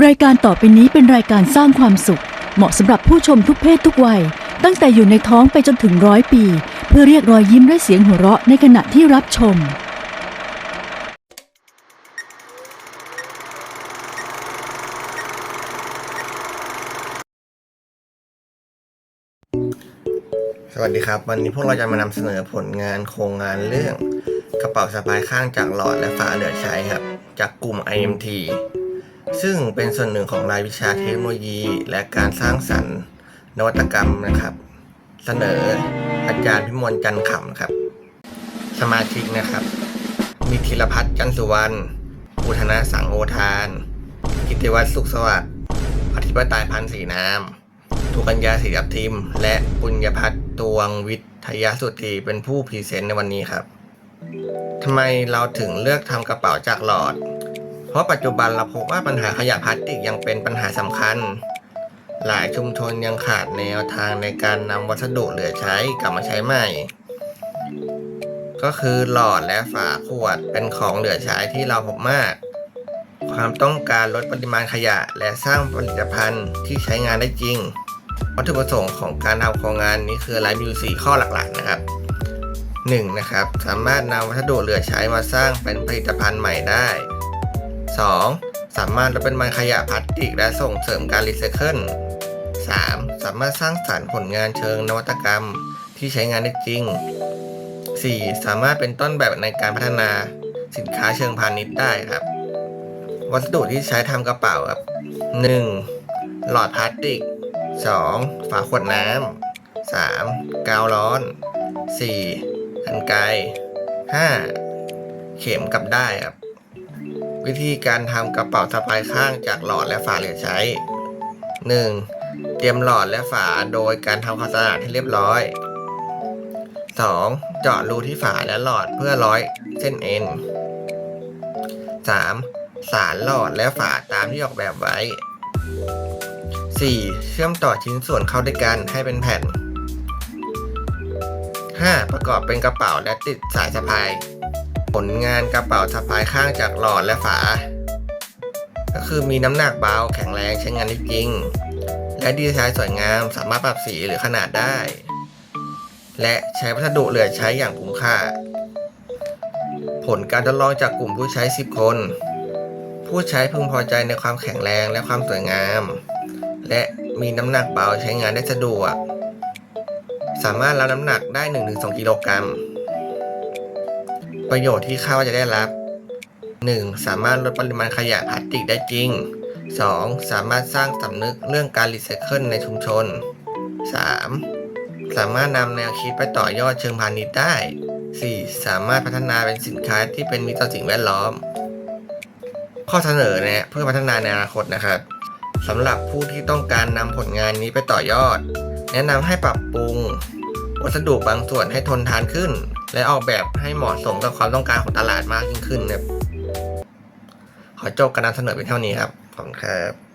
รายการต่อไปนี้เป็นรายการสร้างความสุข เหมาะสำหรับผู้ชมทุกเพศทุกวัย ตั้งแต่อยู่ในท้องไปจนถึงร้อยปี เพื่อเรียกรอยยิ้มและเสียงหัวเราะในขณะที่รับชม สวัสดีครับ วันนี้พวกเราจะมานำเสนอผลงานโครงงานเรื่อง กระเป๋าสะพายข้างจากหลอดและฝาเหลือใช้ครับ จากกลุ่ม IMT ซึ่งเป็นส่วนหนึ่งของรายวิชาเทคโนโลยี และการสร้างสรรค์นวัตกรรมนะครับ เสนออาจารย์พิมลจันขำครับ สมาชิกนะครับ มีธีรพัฒน์จันสุวรรณอุทนาสังโอทาน กิติวัฒน์สุขสวัสดิ์อธิปไตยพันธ์สีน้ำทุกัญญาศรีอับทิม และปุญญพัฒน์ตวงวิทยาสุตรีเป็นผู้พรีเซนต์ในวันนี้ครับทำไมเราถึงเลือกทำกระเป๋าจากหลอด เพราะปัจจุบันเราพบว่าปัญหาขยะพลาสติกยังเป็นปัญหาสำคัญ หลายชุมชนยังขาดแนวทางในการนำวัสดุเหลือใช้กลับมาใช้ใหม่ ก็คือหลอดและฝาขวดเป็นของเหลือใช้ที่เราพบมาก ความต้องการลดปริมาณขยะและสร้างผลิตภัณฑ์ที่ใช้งานได้จริง วัตถุประสงค์ของการทำโครงงานนี้คืออะไรมีอยู่สี่ข้อหลักๆนะครับ 1. นะครับ สามารถนำวัสดุเหลือใช้มาสร้างเป็นผลิตภัณฑ์ใหม่ได้ 2. สามารถลดปริมาณขยะพลาสติก และส่งเสริมการรีไซเคิล 3. สามารถสร้างสรรค์ผลงานเชิงนวัตกรรมที่ใช้งานได้จริง 4. สามารถเป็นต้นแบบในการพัฒนาสินค้าเชิงพาณิชย์ได้ครับ วัสดุที่ใช้ทำกระเป๋าครับ 1. หลอดพลาสติก 2. ฝาขวดน้ำ 3. กาวร้อน 4. กันไกร 5. เข็มกับได้ครับ วิธีการทำกระเป๋าสะพายข้างจากหลอดและฝาเหลือใช้ 1. เตรียมหลอดและฝาโดยการทำความสะอาดให้เรียบร้อย 2. เจาะรูที่ฝาและหลอดเพื่อร้อยเส้นเอ็น 3. สารหลอดและฝาตามที่ออกแบบไว้ 4. เชื่อมต่อชิ้นส่วนเข้าด้วยกันให้เป็นแผ่น 5. ประกอบเป็นกระเป๋าและติดสายสะพาย ผลงานกระเป๋าสะพายข้างจากหลอดและฝา ก็คือมีน้ำหนักเบาแข็งแรงใช้งานได้จริง และดีไซน์สวยงามสามารถปรับสีหรือขนาดได้ และใช้วัสดุเหลือใช้อย่างคุ้มค่า ผลการทดลองจากกลุ่มผู้ใช้ 10 คน ผู้ใช้พึงพอใจในความแข็งแรงและความสวยงาม และมีน้ำหนักเบาใช้งานได้สะดวก สามารถรับน้ำหนักได้ 1-2 กิโลกรัม ประโยชน์ที่คาดว่าจะได้รับ 1. สามารถลดปริมาณขยะพลาสติกได้จริง 2. สามารถสร้างสำนึกเรื่องการรีไซเคิลในชุมชน 3. สามารถนำแนวคิดไปต่อยอดเชิงพาณิชย์ได้ 4. สามารถพัฒนาเป็นสินค้าที่เป็นมิตรต่อสิ่งแวดล้อม ข้อเสนอเนี่ยเพื่อพัฒนาในอนาคตนะครับสำหรับผู้ที่ต้องการนำผลงานนี้ไปต่อยอด แนะนำให้ปรับปรุงวัสดุบางส่วนให้ทนทานขึ้น และออกแบบให้เหมาะสมกับความต้องการของตลาดมากยิ่งขึ้นนะครับขอจบการนำเสนอเป็นเท่านี้ครับ ขอบคุณครับ